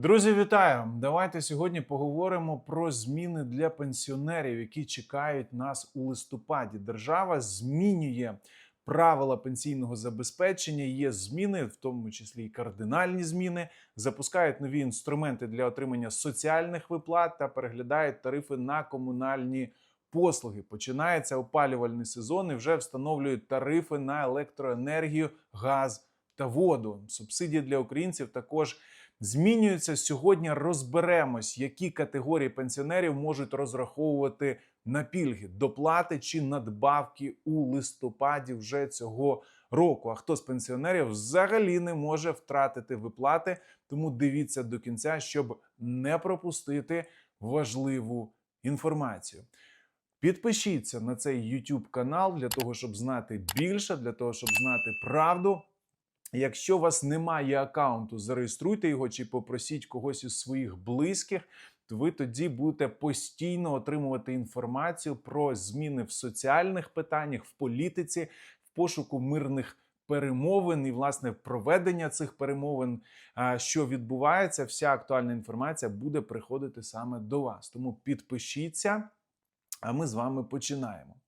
Друзі, вітаю! Давайте сьогодні поговоримо про зміни для пенсіонерів, які чекають нас у листопаді. Держава змінює правила пенсійного забезпечення. Є зміни, в тому числі і кардинальні зміни. Запускають нові інструменти для отримання соціальних виплат та переглядають тарифи на комунальні послуги. Починається опалювальний сезон і вже встановлюють тарифи на електроенергію, газ та воду. Субсидії для українців також змінюються. Сьогодні розберемось, які категорії пенсіонерів можуть розраховувати на пільги, доплати чи надбавки у листопаді вже цього року. А хто з пенсіонерів взагалі не може втратити виплати? Тому дивіться до кінця, щоб не пропустити важливу інформацію. Підпишіться на цей YouTube канал для того, щоб знати більше, для того, щоб знати правду. Якщо у вас немає аккаунту, зареєструйте його чи попросіть когось із своїх близьких, то ви тоді будете постійно отримувати інформацію про зміни в соціальних питаннях, в політиці, в пошуку мирних перемовин і власне проведення цих перемовин, що відбувається. Вся актуальна інформація буде приходити саме до вас. Тому підпишіться, а ми з вами починаємо.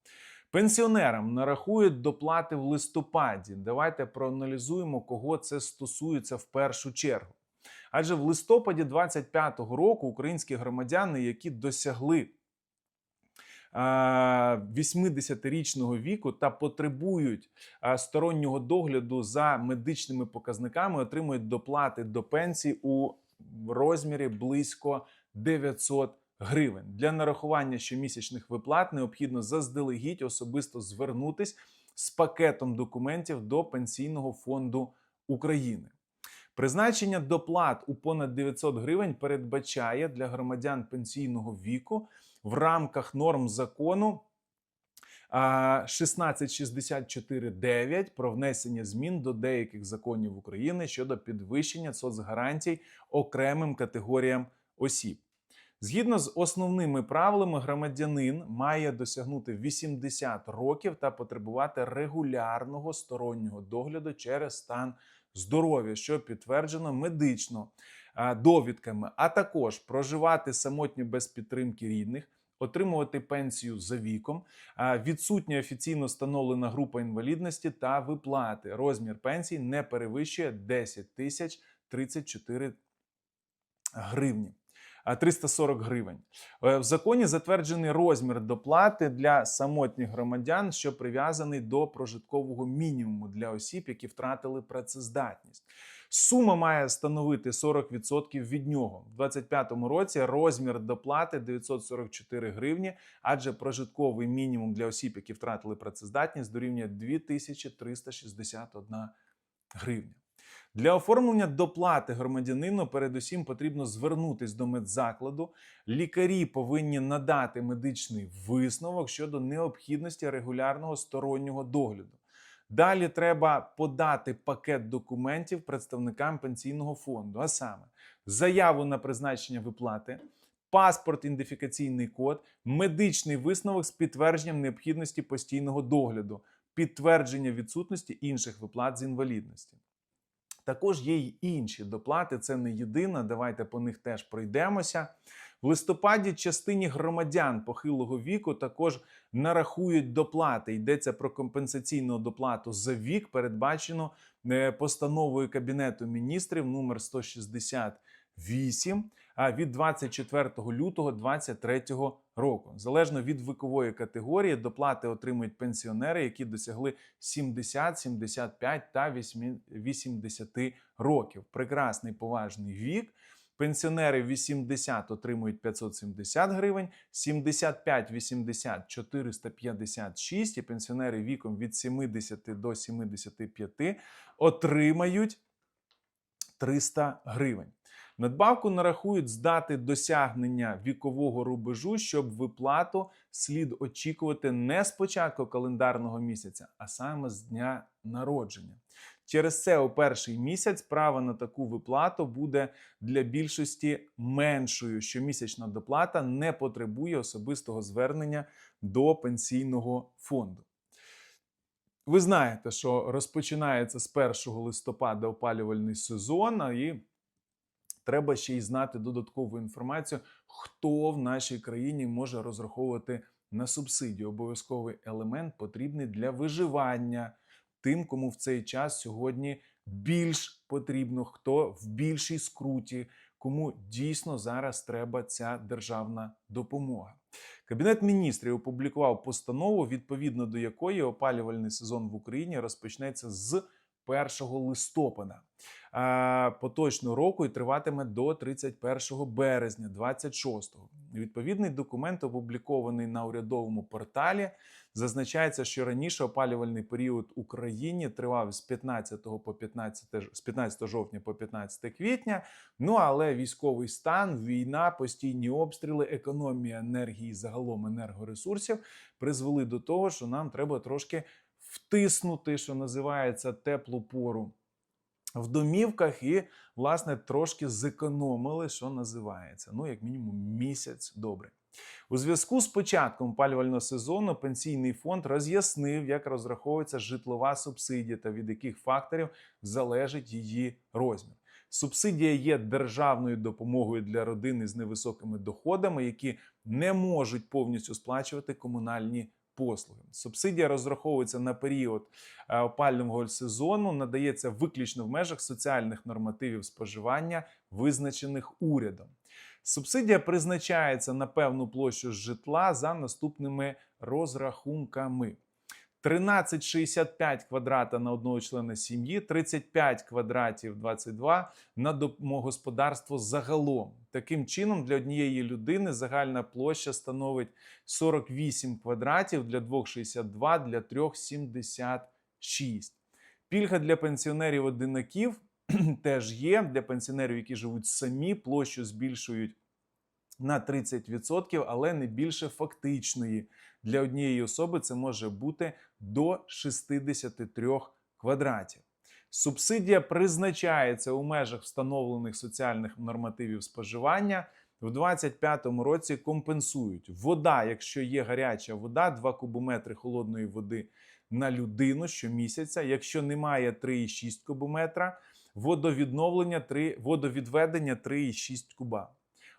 Пенсіонерам нарахують доплати в листопаді. Давайте проаналізуємо, кого це стосується в першу чергу. Адже в листопаді 25-го року українські громадяни, які досягли е, 80-річного віку та потребують стороннього догляду за медичними показниками, отримують доплати до пенсії у розмірі близько 900 гривень. Для нарахування щомісячних виплат необхідно заздалегідь особисто звернутись з пакетом документів до Пенсійного фонду України. Призначення доплат у понад 900 гривень передбачає для громадян пенсійного віку в рамках норм закону а, 1664.9 про внесення змін до деяких законів України щодо підвищення соцгарантій окремим категоріям осіб. Згідно з основними правилами, громадянин має досягнути 80 років та потребувати регулярного стороннього догляду через стан здоров'я, що підтверджено медично довідками, а також проживати самотньо без підтримки рідних. Отримувати пенсію за віком, відсутня офіційно встановлена група інвалідності та виплати. Розмір пенсії не перевищує 10 тисяч 34 гривні. А, 340 гривень. Е, В законі затверджений розмір доплати для самотніх громадян, що прив'язаний до прожиткового мінімуму для осіб, які втратили працездатність. Сума має становити 40% від нього. У 2025 році розмір доплати 944 гривні, адже прожитковий мінімум для осіб, які втратили працездатність, дорівнює 2361 гривня. Для оформлення доплати громадянину передусім потрібно звернутись до медзакладу. Лікарі повинні надати медичний висновок щодо необхідності регулярного стороннього догляду. Далі треба подати пакет документів представникам пенсійного фонду, а саме заяву на призначення виплати, паспорт, ідентифікаційний код, медичний висновок з підтвердженням необхідності постійного догляду, підтвердження відсутності інших виплат з інвалідності. Також є й інші доплати, це не єдина. Давайте по них теж пройдемося. В листопаді частині громадян похилого віку також нарахують доплати. Йдеться про компенсаційну доплату за вік, передбачено е, постановою Кабінету міністрів номер 168 а, від 24 лютого 2023 року. Залежно від вікової категорії, доплати отримують пенсіонери, які досягли 70, 75 та 80 років. Прекрасний поважний вік. Пенсіонери 80 отримують 570 гривень, 75-80 – 456, і пенсіонери віком від 70 до 75 отримають 300 гривень. Надбавку нарахують з дати досягнення вікового рубежу, щоб виплату слід очікувати не з початку календарного місяця, а саме з дня народження. Через це у перший місяць право на таку виплату буде для більшості меншою. Щомісячна доплата не потребує особистого звернення до пенсійного фонду. Ви знаєте, що розпочинається з 1 листопада опалювальний сезон, і Треба ще й знати додаткову інформацію, хто в нашій країні може розраховувати на субсидію. Обов'язковий елемент потрібний для виживання тим, кому в цей час сьогодні більш потрібно, хто в більшій скруті, кому дійсно зараз треба ця державна допомога. Кабінет міністрів опублікував постанову, відповідно до якої опалювальний сезон в Україні розпочнеться з 1 листопада поточного року і триватиме до 31 березня 26-го. Відповідний документ опублікований на урядовому порталі. Зазначається, що раніше опалювальний період в Україні тривав з 15 по 15, ж- з 15 жовтня по 15 квітня. Ну але військовий стан, війна, постійні обстріли, економія енергії, загалом енергоресурсів призвели до того, що нам треба трошки втиснути, що називається теплу пору в домівках і, власне, трошки зекономили, що називається. Ну, як мінімум, місяць добре. У зв'язку з початком опалювального сезону пенсійний фонд роз'яснив, як розраховується житлова субсидія та від яких факторів залежить її розмір. Субсидія є державною допомогою для родини з невисокими доходами, які не можуть повністю сплачувати комунальні послуги. Субсидія розраховується на період опального сезону, надається виключно в межах соціальних нормативів споживання, визначених урядом. Субсидія призначається на певну площу житла за наступними розрахунками. 13,65 квадрата на одного члена сім'ї, 35 квадратів 22 на домогосподарство загалом. Таким чином, для однієї людини загальна площа становить 48 квадратів, для двох 62, для трьох 76. Пільга для пенсіонерів одинаків теж є. Для пенсіонерів, які живуть самі, площу збільшують на 30%, але не більше фактичної. Для однієї особи це може бути до 63 квадратів. Субсидія призначається у межах встановлених соціальних нормативів споживання. В 2025 році компенсують вода, якщо є гаряча вода, 2 кубометри холодної води на людину щомісяця. Якщо немає 3,6 кубометра, водовідновлення 3, водовідведення 3,6 куба.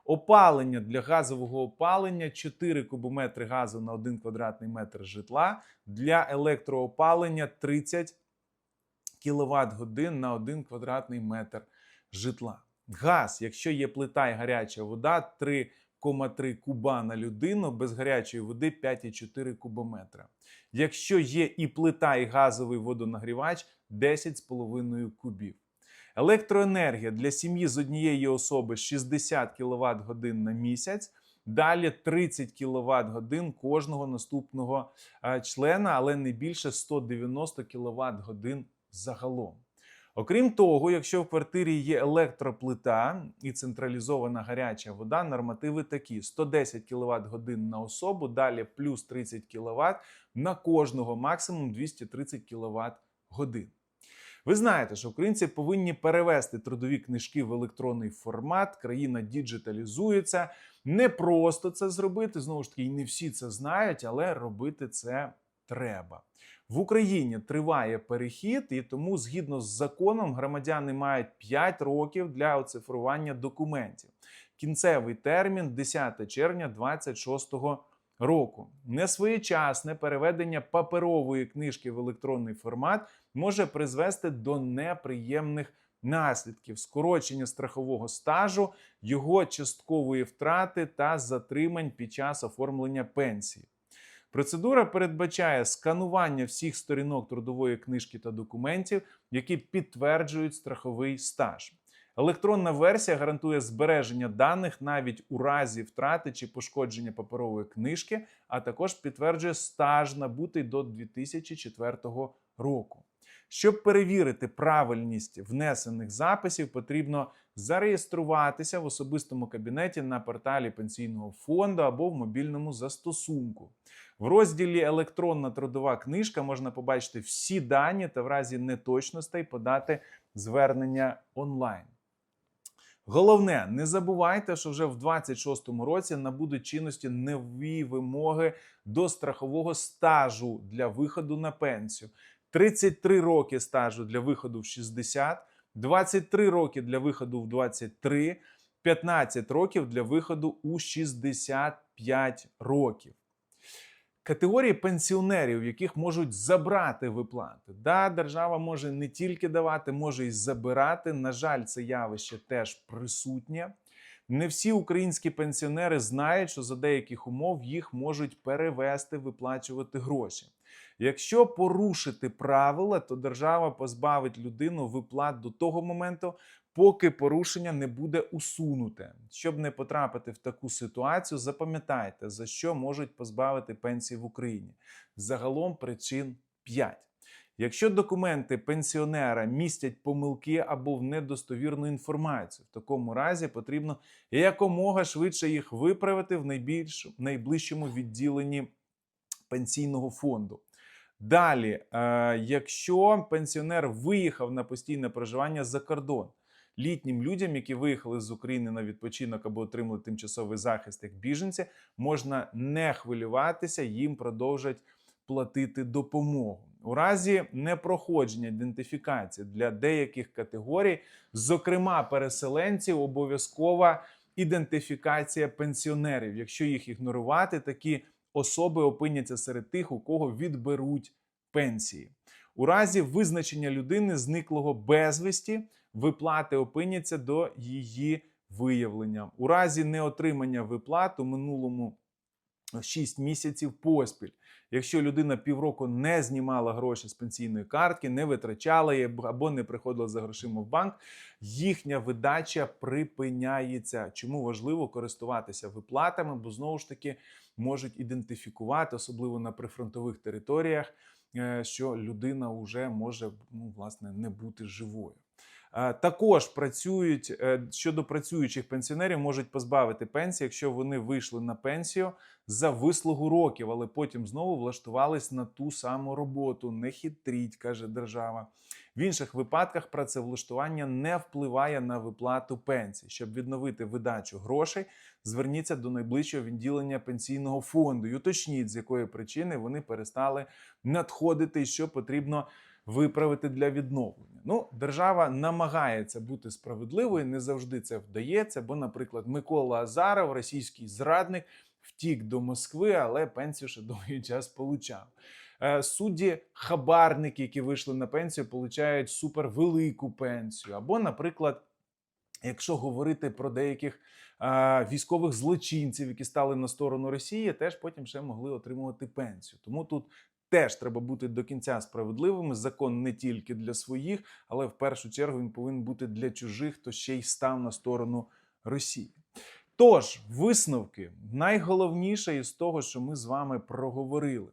Опалення для газового опалення 4 кубометри газу на 1 квадратний метр житла. Для електроопалення 30 кВт годин на 1 квадратний метр житла. Газ, якщо є плита і гаряча вода, 3,3 куба на людину, без гарячої води 5,4 кубометра. Якщо є і плита, і газовий водонагрівач 10,5 кубів. Електроенергія для сім'ї з однієї особи 60 кВт годин на місяць. Далі 30 кВт годин кожного наступного е, члена, але не більше 190 кВт годин загалом. Окрім того, якщо в квартирі є електроплита і централізована гаряча вода, нормативи такі: 110 кВт годин на особу, далі плюс 30 кВт на кожного, максимум 230 кВт годин. Ви знаєте, що українці повинні перевести трудові книжки в електронний формат. Країна діджиталізується. Не просто це зробити. Знову ж таки, і не всі це знають, але робити це треба. В Україні триває перехід, і тому, згідно з законом, громадяни мають 5 років для оцифрування документів. Кінцевий термін 10 червня 2026 року. Несвоєчасне переведення паперової книжки в електронний формат може призвести до неприємних наслідків скорочення страхового стажу, його часткової втрати та затримань під час оформлення пенсії. Процедура передбачає сканування всіх сторінок трудової книжки та документів, які підтверджують страховий стаж. Електронна версія гарантує збереження даних навіть у разі втрати чи пошкодження паперової книжки, а також підтверджує стаж набутий до 2004 року. Щоб перевірити правильність внесених записів, потрібно зареєструватися в особистому кабінеті на порталі пенсійного фонду або в мобільному застосунку. В розділі Електронна трудова книжка можна побачити всі дані та в разі неточностей подати звернення онлайн. Головне, не забувайте, що вже в 26-му році набудуть чинності нові вимоги до страхового стажу для виходу на пенсію. 33 роки стажу для виходу в 60, 23 роки для виходу в 23, 15 років для виходу у 65 років. Категорії пенсіонерів, яких можуть забрати виплати. Да, держава може не тільки давати, може й забирати. На жаль, це явище теж присутнє. Не всі українські пенсіонери знають, що за деяких умов їх можуть перевести, виплачувати гроші. Якщо порушити правила, то держава позбавить людину виплат до того моменту, поки порушення не буде усунуте. Щоб не потрапити в таку ситуацію, запам'ятайте, за що можуть позбавити пенсії в Україні. Загалом причин 5. Якщо документи пенсіонера містять помилки або в недостовірну інформацію, в такому разі потрібно якомога швидше їх виправити в найбільш найближчому відділенні пенсійного фонду. Далі, е, якщо пенсіонер виїхав на постійне проживання за кордон, літнім людям, які виїхали з України на відпочинок або отримали тимчасовий захист як біженці, можна не хвилюватися, їм продовжать платити допомогу. У разі непроходження ідентифікації для деяких категорій, зокрема переселенців, обов'язкова ідентифікація пенсіонерів. Якщо їх ігнорувати, такі особи опиняться серед тих, у кого відберуть пенсії. У разі визначення людини зниклого безвісті, виплати опиняться до її виявлення. У разі неотримання виплат у минулому 6 місяців поспіль. Якщо людина півроку не знімала гроші з пенсійної картки, не витрачала її або не приходила за грошима в банк, їхня видача припиняється. Чому важливо користуватися виплатами? Бо знову ж таки можуть ідентифікувати, особливо на прифронтових територіях, що людина вже може ну, власне не бути живою. Е, Також працюють е, щодо працюючих пенсіонерів, можуть позбавити пенсії, якщо вони вийшли на пенсію за вислугу років, але потім знову влаштувались на ту саму роботу. Не хитріть, каже держава. В інших випадках працевлаштування не впливає на виплату пенсії. Щоб відновити видачу грошей, зверніться до найближчого відділення пенсійного фонду і уточніть, з якої причини вони перестали надходити що потрібно виправити для відновлення. Ну, держава намагається бути справедливою, не завжди це вдається. Бо, наприклад, Микола Азаров, російський зрадник, втік до Москви, але пенсію ще довгий час получав. Е, Судді хабарники, які вийшли на пенсію, получають супервелику пенсію. Або, наприклад, якщо говорити про деяких е, військових злочинців, які стали на сторону Росії, теж потім ще могли отримувати пенсію. Тому тут теж треба бути до кінця справедливими. Закон не тільки для своїх, але в першу чергу він повинен бути для чужих, хто ще й став на сторону Росії. Тож, висновки найголовніше із того, що ми з вами проговорили.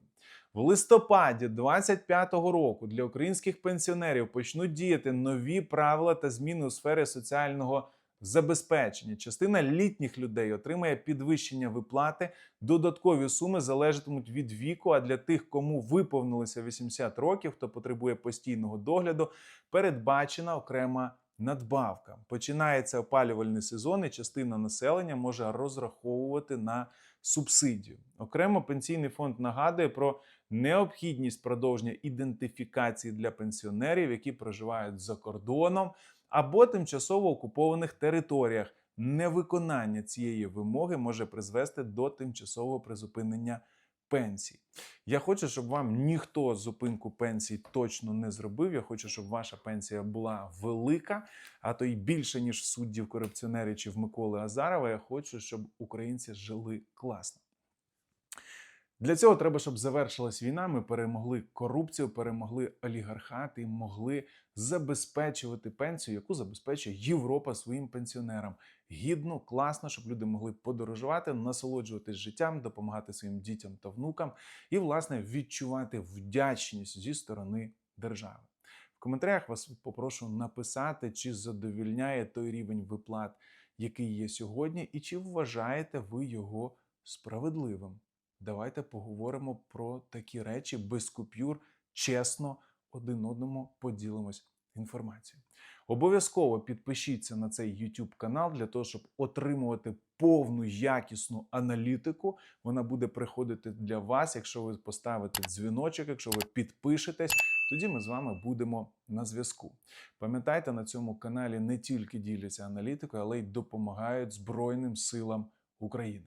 В листопаді 25-го року для українських пенсіонерів почнуть діяти нові правила та зміни у сфері соціального забезпечення. Частина літніх людей отримає підвищення виплати. Додаткові суми залежатимуть від віку. А для тих, кому виповнилося 80 років, хто потребує постійного догляду, передбачена окрема надбавка. Починається опалювальний сезон, і частина населення може розраховувати на субсидію. Окремо пенсійний фонд нагадує про необхідність продовження ідентифікації для пенсіонерів, які проживають за кордоном або тимчасово окупованих територіях. Невиконання цієї вимоги може призвести до тимчасового призупинення пенсій. Я хочу, щоб вам ніхто зупинку пенсій точно не зробив. Я хочу, щоб ваша пенсія була велика, а то й більше, ніж суддів корупціонерів чи в Миколи Азарова. Я хочу, щоб українці жили класно. Для цього треба, щоб завершилась війна. Ми перемогли корупцію, перемогли олігархат і могли забезпечувати пенсію, яку забезпечує Європа своїм пенсіонерам. Гідно, класно, щоб люди могли подорожувати, насолоджуватись життям, допомагати своїм дітям та внукам і, власне, відчувати вдячність зі сторони держави. В коментарях вас попрошу написати, чи задовільняє той рівень виплат, який є сьогодні, і чи вважаєте ви його справедливим. Давайте поговоримо про такі речі без купюр, чесно один одному поділимось інформацією. Обов'язково підпишіться на цей YouTube канал для того, щоб отримувати повну якісну аналітику. Вона буде приходити для вас, якщо ви поставите дзвіночок, якщо ви підпишетесь, тоді ми з вами будемо на зв'язку. Пам'ятайте, на цьому каналі не тільки діляться аналітикою, але й допомагають Збройним силам України.